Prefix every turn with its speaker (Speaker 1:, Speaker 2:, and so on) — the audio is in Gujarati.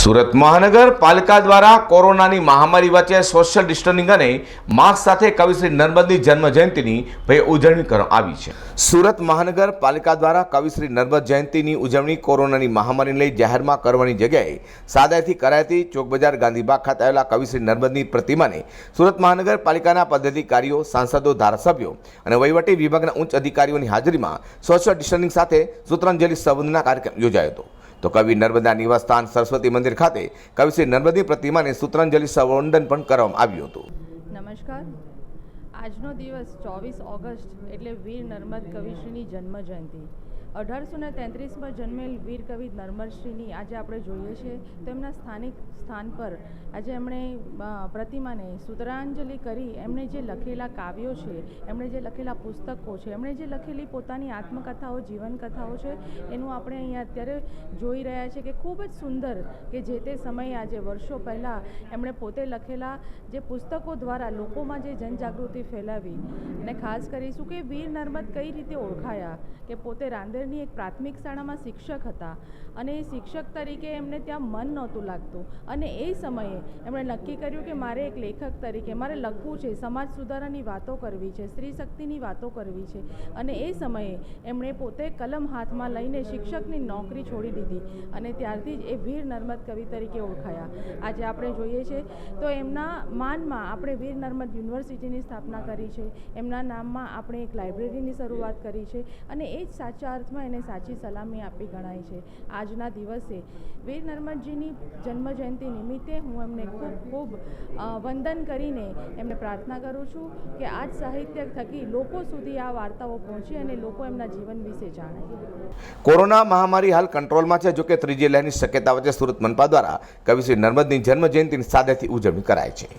Speaker 1: સુરત મહાનગરપાલિકા દ્વારા કોરોનાની મહામારી વચ્ચે સોશિયલ ડિસ્ટન્સિંગ અને માસ્ક સાથે કવિશ્રી નર્મદની જન્મ જયંતિની ભાઈ ઉજવણી કરવામાં આવી છે. સુરત મહાનગરપાલિકા દ્વારા કવિશ્રી નર્મદ જયંતિની ઉજવણી કોરોનાની મહામારીને લઈ જાહેરમાં કરવાની જગ્યાએ સાદાઈથી કરાયતી ચોકબજાર ગાંધીબાગ ખાતે આવેલા કવિશ્રી નર્મદની પ્રતિમાને સુરત મહાનગરપાલિકાના પદાધિકારીઓ, સાંસદો, ધારાસભ્યો અને વહીવટી વિભાગના ઉચ્ચ અધિકારીઓની હાજરીમાં સોશિયલ ડિસ્ટન્સિંગ સાથે સૂત્રાંજલિ સંબંધના કાર્યક્રમ યોજાયો હતો. તો કવિ નર્મદા નિવાસસ્થાન સરસ્વતી મંદિર ખાતે કવિશ્રી નર્મદી પ્રતિમાને સૂત્રાંજલિ સંવંદન પણ કરવામાં આવ્યું હતું.
Speaker 2: નમસ્કાર. આજનો દિવસ ચોવીસ ઓગસ્ટ એટલે વીર નર્મદ કવિશ્રીની જન્મ જયંતિ અઢારસો ને તેત્રીસમાં જન્મેલ વીર કવિ નર્મદશ્રીની આજે આપણે જોઈએ છીએ. તેમના સ્થાનિક સ્થાન પર આજે એમણે પ્રતિમાને સુતરાંજલિ કરી. એમણે જે લખેલા કાવ્યો છે, એમણે જે લખેલા પુસ્તકો છે, એમણે જે લખેલી પોતાની આત્મકથાઓ, જીવનકથાઓ છે, એનું આપણે અહીંયા અત્યારે જોઈ રહ્યા છે કે ખૂબ જ સુંદર કે જે તે સમયે આજે વર્ષો પહેલાં એમણે પોતે લખેલા જે પુસ્તકો દ્વારા લોકોમાં જે જનજાગૃતિ ફેલાવી. અને ખાસ કરીશું કે વીર નર્મદ કઈ રીતે ઓળખાયા કે પોતે રાંદેરની એક પ્રાથમિક શાળામાં શિક્ષક હતા અને એ શિક્ષક તરીકે એમને ત્યાં મન નહોતું લાગતું. અને એ સમયે એમણે નક્કી કર્યું કે મારે એક લેખક તરીકે, મારે લખવું છે, સમાજ સુધારાની વાતો કરવી છે, સ્ત્રી શક્તિની વાતો કરવી છે. અને એ સમયે એમણે પોતે કલમ હાથમાં લઈને શિક્ષકની નોકરી છોડી દીધી અને ત્યારથી જ એ વીર નર્મદ કવિ તરીકે ઓળખાયા. આજે આપણે જોઈએ છે, તો એમના માનમાં આપણે વીર નર્મદ યુનિવર્સિટીની સ્થાપના કરી છે. એમના નામમાં આપણે એક લાઇબ્રેરીની શરૂઆત કરી છે અને એ જ સાચા અર્થમાં એને સાચી સલામી આપી ગણાય છે. આજના દિવસે વીર નર્મદજીની જન્મજયંતિ નિમિત્તે હું એમને ખૂબ ખૂબ વંદન કરીને એમને પ્રાર્થના કરું છું કે આજ સાહિત્ય થકી લોકો સુધી આ વાર્તાઓ પહોંચી અને લોકો એમના જીવન વિશે જાણે.
Speaker 1: કોરોના મહામારી હાલ કંટ્રોલમાં છે, જોકે ત્રીજી લહેરની શક્યતા વચ્ચે સુરત મનપા દ્વારા કવિશ્રી નર્મદની જન્મ સાદેથી ઉજવણી કરાય છે.